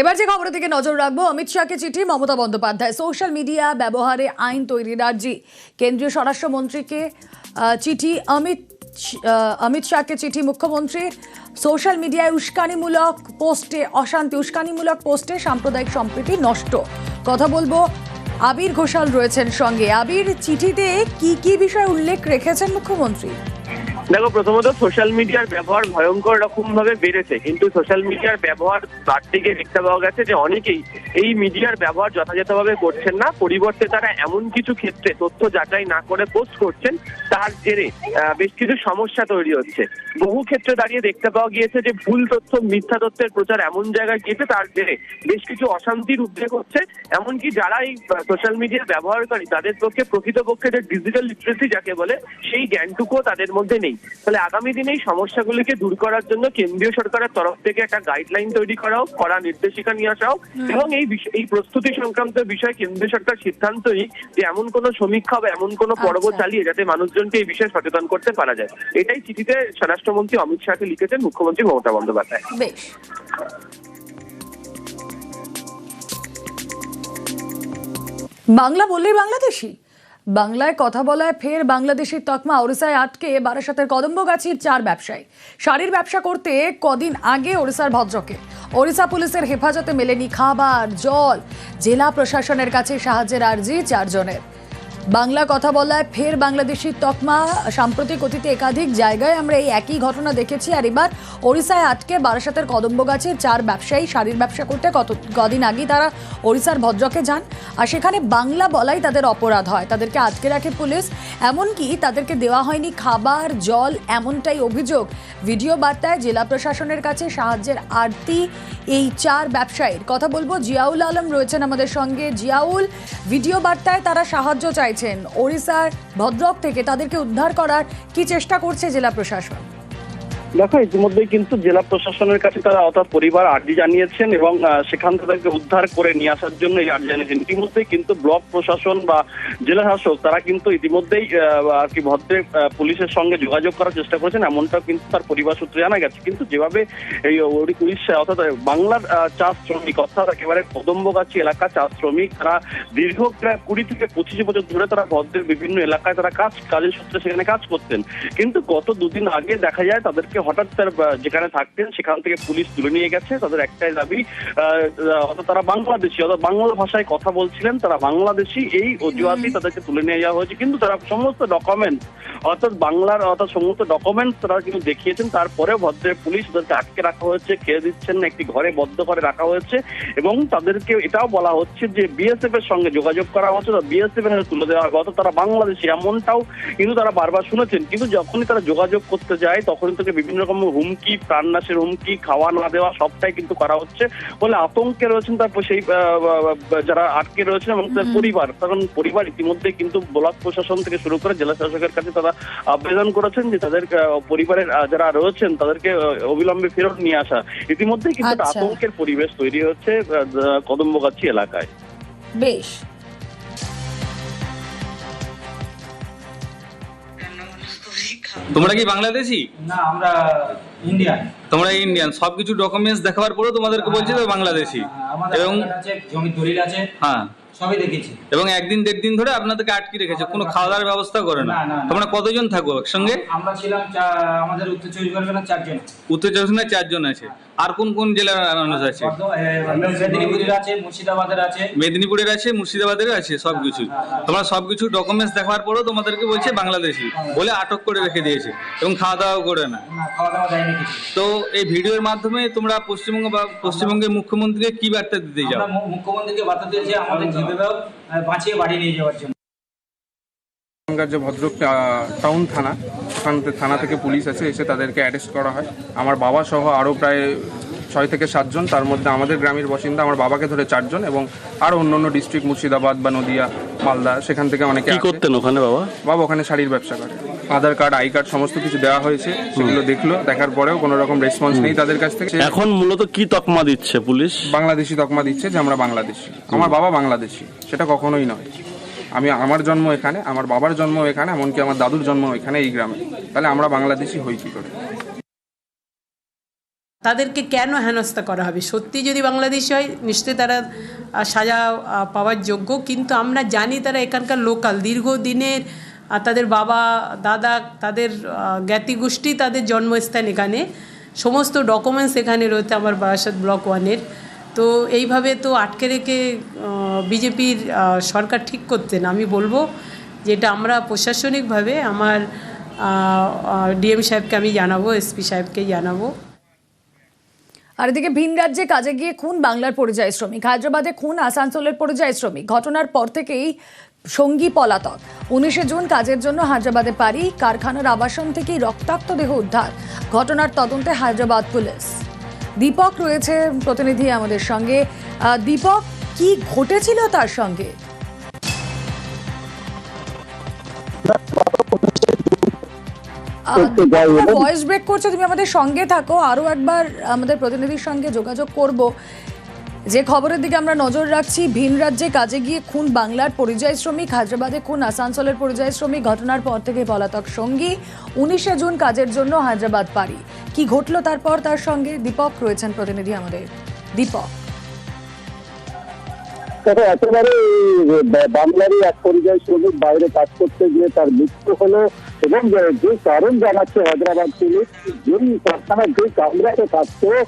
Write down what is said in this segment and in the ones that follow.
এবার যে খবরের দিকে নজর রাখব, অমিত শাহকে চিঠি, মমতা বন্দ্যোপাধ্যায়। সোশ্যাল মিডিয়া ব্যবহারে আইন তৈরির আর্জি। কেন্দ্রীয় স্বরাষ্ট্রমন্ত্রীকে চিঠি, অমিত অমিত শাহকে চিঠি, মুখ্যমন্ত্রী। সোশ্যাল মিডিয়ায় উস্কানিমূলক পোস্টে, অশান্তি উস্কানিমূলক পোস্টে সাম্প্রদায়িক সম্প্রীতি নষ্ট। কথা বলব, আবির ঘোষাল রয়েছেন সঙ্গে। আবির, চিঠিতে কি কি বিষয় উল্লেখ রেখেছেন মুখ্যমন্ত্রী? দেখো, প্রথমত সোশ্যাল মিডিয়ার ব্যবহার ভয়ঙ্কর রকম ভাবে বেড়েছে, কিন্তু সোশ্যাল মিডিয়ার ব্যবহার বাড়তে গিয়ে দেখতে পাওয়া গেছে যে অনেকেই এই মিডিয়ার ব্যবহার যথাযথভাবে করছেন না। পরিবর্তে তারা এমন কিছু ক্ষেত্রে তথ্য যাচাই না করে পোস্ট করছেন, তার জেরে বেশ কিছু সমস্যা তৈরি হচ্ছে। বহু ক্ষেত্রে দাঁড়িয়ে দেখতে পাওয়া গিয়েছে যে ভুল তথ্য, মিথ্যা তথ্যের প্রচার এমন জায়গায় গিয়েছে, তার জেরে বেশ কিছু অশান্তির উদ্বেগ হচ্ছে। এমনকি যারা এই সোশ্যাল মিডিয়া ব্যবহারকারী, তাদের পক্ষে প্রকৃতপক্ষে যে ডিজিটাল লিটারেসি যাকে বলে, সেই জ্ঞানটুকুও তাদের মধ্যে নেই। ফলে আগামী দিনে এই সমস্যাগুলিকে দূর করার জন্য কেন্দ্রীয় সরকারের তরফ থেকে একটা গাইডলাইন তৈরি করা হোক কড়া নির্দেশিকা নিয়ে আসা হোক এবং এই এই প্রস্তুতি সংক্রান্ত বিষয়ে কেন্দ্রীয় সরকার সিদ্ধান্ত নিক যে এমন কোনো সমীক্ষা বা এমন কোনো পর্ব আচ্ছা। চালিয়ে যাতে মানুষজনকে এই বিষয়ে সচেতন করতে পারা যায়। এটাই চিঠিতে স্বরাষ্ট্রমন্ত্রী অমিত শাহকে লিখেছেন মুখ্যমন্ত্রী মমতা বন্দ্যোপাধ্যায়। বেশ। বাংলা বললেই বাংলাদেশি। বাংলায় কথা বলায় ফের বাংলাদেশের তকমা ওড়িশায় আটকে বারাসাতের কদম্বগাছির চার ব্যবসায়ী। শাড়ির ব্যবসা করতে কদিন আগে ওড়িশার ভদ্রকে। ওড়িশা পুলিশের হেফাজতে মেলেনি খাবার, জল। জেলা প্রশাসনের কাছে সাহায্যের আর্জি চারজনের। বাংলা কথা বলায় ফের বাংলাদেশির তকমা। সাম্প্রতিক অতীতে একাধিক জায়গায় আমরা এই একই ঘটনা দেখেছি। আর এবার ওড়িশায় আটকে বারাসাতের কদম্বগাছের চার ব্যবসায়ী, শাড়ির ব্যবসা করতে কত, কদিন আগেই তারা ওড়িশার ভদ্রকে যান। আর সেখানে বাংলা বলাই তাদের অপরাধ হয়। তাদেরকে আটকে রাখে পুলিশ। এমনকি তাদেরকে দেওয়া হয়নি খাবার, জল, এমনটাই অভিযোগ। ভিডিও বার্তায় জেলা প্রশাসনের কাছে সাহায্যের আরতি। এই চার ব্যবসায়ীর কথা বলব। জিয়াউল আলম রয়েছেন আমাদের সঙ্গে। জিয়াউল, ভিডিও বার্তায় তারা সাহায্য চাইছেন। ওড়িশার ভদ্রক থেকে তাদেরকে উদ্ধার করার কি চেষ্টা করছে জেলা প্রশাসন? দেখো ইতিমধ্যেই কিন্তু জেলা প্রশাসনের কাছে তারা অর্থাৎ পরিবার আর্জি জানিয়েছেন এবং সেখান থেকে উদ্ধার করে নিয়ে আসার জন্য এই আর্জি জানিয়েছেন। ইতিমধ্যেই কিন্তু ব্লক প্রশাসন বা জেলা শাসক তারা কিন্তু ইতিমধ্যেই আর কি ভদ্রের পুলিশের সঙ্গে যোগাযোগ করার চেষ্টা করেছেন এমনটাও কিন্তু তার পরিবার সূত্রে জানা গেছে। কিন্তু যেভাবে এই উড়িষ্যা অর্থাৎ বাংলার আহ, চা শ্রমিক অর্থাৎ একেবারে কদম্বগাছি এলাকা চা শ্রমিক তারা দীর্ঘ প্রায় কুড়ি থেকে পঁচিশ বছর ধরে তারা ভদ্রের বিভিন্ন এলাকায় তারা কাজ কাজের সূত্রে সেখানে কাজ করতেন। কিন্তু গত দুদিন আগে দেখা যায় তাদেরকে হঠাৎ তার যেখানে থাকতেন সেখান থেকে পুলিশ তুলে নিয়ে গেছে। তাদের একটাই দাবি অর্থাৎ তারা বাংলাদেশি অর্থাৎ বাংলা ভাষায় কথা বলছিলেন তারা বাংলাদেশি এই অজুহাতেই তাদেরকে তুলে নিয়ে যাওয়া হয়েছে। কিন্তু তারা সমস্ত ডকুমেন্ট অর্থাৎ বাংলার অর্থাৎ সমস্ত ডকুমেন্টস তারা কিন্তু দেখিয়েছেন। তারপরেও ভদ্রের পুলিশ তাদেরকে আটকে রাখা হয়েছে খেয়ে দিচ্ছেন না একটি ঘরে বদ্ধ করে রাখা হয়েছে। এবং তাদেরকে এটাও বলা হচ্ছে যে বিএসএফ এর সঙ্গে যোগাযোগ করা হচ্ছে বিএসএফ এর তুলে দেওয়া হবে অর্থাৎ তারা বাংলাদেশি এমনটাও কিন্তু তারা বারবার শুনেছেন। কিন্তু যখনই তারা যোগাযোগ করতে যায় তখনই তাকে বিভিন্ন রকম হুমকি প্রাণনাশের হুমকি খাওয়া না দেওয়া সবটাই কিন্তু করা হচ্ছে। বলে আতঙ্কে রয়েছেন তারপর সেই যারা আটকে রয়েছেন এবং তার পরিবার কারণ পরিবার ইতিমধ্যে কিন্তু ব্লক প্রশাসন থেকে শুরু করে জেলা শাসকের কাছে তারা আবেদন করেছেন যে তাদের পরিবারের যারা রয়েছেন তাদেরকে অবিলম্বে ফেরত নিয়ে আসা। ইতিমধ্যেই কিন্তু একটা আচ্ছা। আতঙ্কের পরিবেশ তৈরি হচ্ছে কদম্বগাছি এলাকায়। বেশ। তোমরা কি বাংলাদেশি? না আমরা ইন্ডিয়ান তোমরা ইন্ডিয়ান সবকিছু ডকুমেন্টস দেখাবার পরেও তোমাদেরকে বলছি তো বাংলাদেশি। এবং আধার জমির দলিল আছে। হ্যাঁ। সবই দেখেছি। এবং একদিন দেড় দিন ধরে আপনাদেরকে আটকে রেখেছে কোনো খাওয়া দাওয়ার ব্যবস্থা করে না। তোমরা কতজন থাকো একসঙ্গে? আমরা ছিলাম আমাদের উত্তর চব্বিশ পরগনার চারজন। উত্তর চব্বিশ পরগনায় চারজন আছে। আর কোন কোন জেলার মানুষ আছে? মেদিনীপুরের আছে মুর্শিদাবাদের আছে। মেদিনীপুরের আছে মুর্শিদাবাদের আছে সবকিছু তোমরা সবকিছু ডকুমেন্টস দেখার পরেও তোমাদেরকে বলছে বাংলাদেশি বলে আটক করে রেখে দিয়েছে এবং খাওয়া দাওয়া করে না। তো এই ভিডিওর মাধ্যমে তোমরা পশ্চিমবঙ্গ বা পশ্চিমবঙ্গের মুখ্যমন্ত্রীকে কি বার্তা দিতে যাও মুখ্যমন্ত্রীকে বার্তা দিয়েছি আমাদের যেভাবে বাঁচিয়ে বাড়ি নিয়ে যাওয়ার জন্য। এখানকার যে ভদ্রক টাউন থানা ওখান থেকে থানা থেকে পুলিশ আছে এসে তাদেরকে অ্যারেস্ট করা হয়। আমার বাবা সহ আরও প্রায় ছয় থেকে সাতজন তার মধ্যে আমাদের গ্রামের বাসিন্দা আমার বাবাকে ধরে চারজন এবং আরও অন্য অন্য ডিস্ট্রিক্ট মুর্শিদাবাদ বা নদিয়া মালদা সেখান থেকে অনেকে করতেন ওখানে বাবা? বাবা ওখানে শাড়ির ব্যবসা করে। আধার কার্ড আই কার্ড সমস্ত কিছু দেওয়া হয়েছে সেগুলো দেখল দেখার পরেও কোনো রকম রেসপন্স নেই তাদের কাছ থেকে। এখন মূলত কি তকমা দিচ্ছে পুলিশ? বাংলাদেশি তকমা দিচ্ছে যে আমরা বাংলাদেশি। আমার বাবা বাংলাদেশি সেটা কখনোই নয়। আমি আমার জন্ম এখানে আমার বাবার জন্ম এখানে এমনকি আমার দাদুর জন্ম এখানে এই গ্রামে। তাহলে আমরা বাংলাদেশি হই কি করে? তাদেরকে কেন হেনস্থা করা হবে? সত্যি যদি বাংলাদেশি হয় নিশ্চয়ই তারা সাজা পাওয়ার যোগ্য। কিন্তু আমরা জানি তারা এখানকার লোকাল দীর্ঘদিনের আহ, তাদের বাবা দাদা তাদের জ্ঞাতি গোষ্ঠী তাদের জন্মস্থান এখানে। সমস্ত ডকুমেন্টস এখানে রয়েছে আমার বারাসাত ব্লক ওয়ানের তো এইভাবে তো আটকে রেখে বিজেপির সরকার ঠিক করতেন আমি বলব যেটা আমরা প্রশাসনিকভাবে আমার ডিএম সাহেবকে আমি জানাব এসপি সাহেবকে জানাব। আর এদিকে ভিন রাজ্যে কাজে গিয়ে খুন বাংলার পরিযায়ী শ্রমিক। হায়দ্রাবাদে খুন আসানসোলের পরিযায়ী শ্রমিক। ঘটনার পর থেকেই সঙ্গী পলাতক। উনিশে জুন কাজের জন্য হায়দ্রাবাদে পারি কারখানার আবাসন থেকেই রক্তাক্ত দেহ উদ্ধার। ঘটনার তদন্তে হায়দ্রাবাদ পুলিশ। দীপক রয়েছে প্রতিনিধি আমাদের সঙ্গে। দীপক কি ঘটেছিল তার সঙ্গে? ভয়েস ব্রেক করছ তুমি আমাদের সঙ্গে থাকো। আরও একবার আমাদের প্রতিনিধির সঙ্গে যোগাযোগ করব। যে খবরের দিকে আমরা নজর রাখছি, ভিন রাজ্যে কাজে গিয়ে খুন বাংলার পরিযায়ী শ্রমিক, হায়দ্রাবাদে খুন আসানসোলের পরিযায়ী শ্রমিক, ঘটনার পর থেকে পলাতক সঙ্গী। উনিশে জুন কাজের জন্য হায়দ্রাবাদ পারি কি ঘটলো তারপর তার সঙ্গে? দীপক রয়েছেন প্রতিনিধি আমাদের। দীপক। দেখো একেবারে বাংলারই এক পরিযায়ী শ্রমিক বাইরে কাজ করতে গিয়ে তার মৃত্যু হলো এবং যে- যে কারণ জানাচ্ছে হায়দ্রাবাদ পুলিশ যেই কারখানার যে কামরাতে থাকতো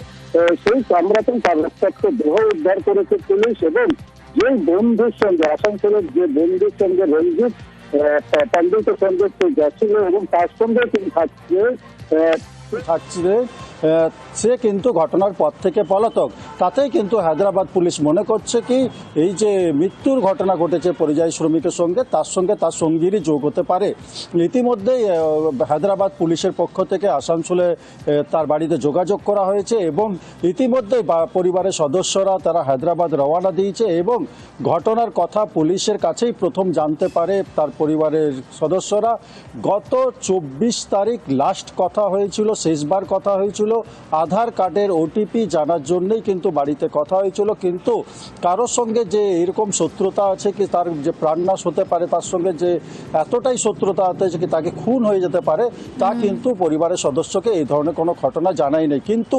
সেই কামরাতেই তার রক্তাক্ত দেহ উদ্ধার করেছে পুলিশ এবং যে বন্ধুর সঙ্গে আসানসোলের যে বন্ধুর সঙ্গে রঞ্জিত আহ, পাণ্ডিতের সঙ্গে সে গেছিল এবং তার সঙ্গে তিনি থাকছে থাকছে সে কিন্তু ঘটনার পর থেকে পলাতক। তাতেই কিন্তু হায়দ্রাবাদ পুলিশ মনে করছে কি, এই যে মৃত্যুর ঘটনা ঘটেছে পরিযায়ী শ্রমিকের সঙ্গে, তার সঙ্গে তার সঙ্গীরই যোগ হতে পারে। ইতিমধ্যেই হায়দ্রাবাদ পুলিশের পক্ষ থেকে আসানসোলে তার বাড়িতে যোগাযোগ করা হয়েছে এবং ইতিমধ্যেই পরিবারের সদস্যরা তারা হায়দ্রাবাদ রওনা দিয়েছে এবং ঘটনার কথা পুলিশের কাছেই প্রথম জানতে পারে তার পরিবারের সদস্যরা। গত চব্বিশ তারিখ লাস্ট কথা হয়েছিল, শেষবার কথা হয়েছিল আধার কার্ডের ওটিপি জানার জন্যই কিন্তু বাড়িতে কথা হয়েছিল। কিন্তু কারোর সঙ্গে যে এরকম শত্রুতা আছে কি তার যে প্রাণনাশ হতে পারে তার সঙ্গে যে এতটাই শত্রুতা আছে কি তাকে খুন হয়ে যেতে পারে তা কিন্তু পরিবারের সদস্যকে এই ধরনের কোনো ঘটনা জানাই নেই। কিন্তু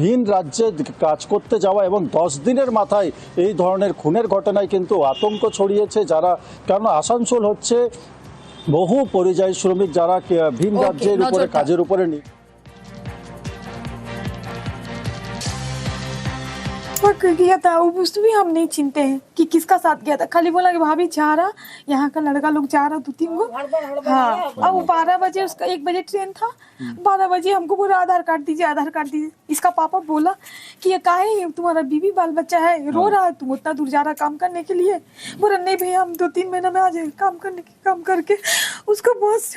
ভিন রাজ্যে কাজ করতে যাওয়া এবং দশ দিনের মাথায় এই ধরনের খুনের ঘটনায় কিন্তু আতঙ্ক ছড়িয়েছে যারা কারণ আসানসোল হচ্ছে বহু পরিযায়ী শ্রমিক যারা ভিন রাজ্যের উপরে কাজের উপরে पक गया था वो वस्तु भी हम नहीं चिनते हैं कि किसका साथ गया था। खाली बोला कि भाभी जा रहा यहाँ का लड़का लोग जा रहा दो तीन गो हाँ अब बारह बजे उसका एक बजे ट्रेन था। बारह बजे हमको बोला आधार कार्ड दीजिए आधार कार्ड दीजिए। इसका पापा बोला कि ये काहे है? तुम्हारा बीवी बाल बच्चा है रो रहा है तुम उतना दूर जा रहा काम करने के लिए। बोला नहीं भैया हम दो तीन महीना में आ जाएँगे काम करने के काम करके। उसका बस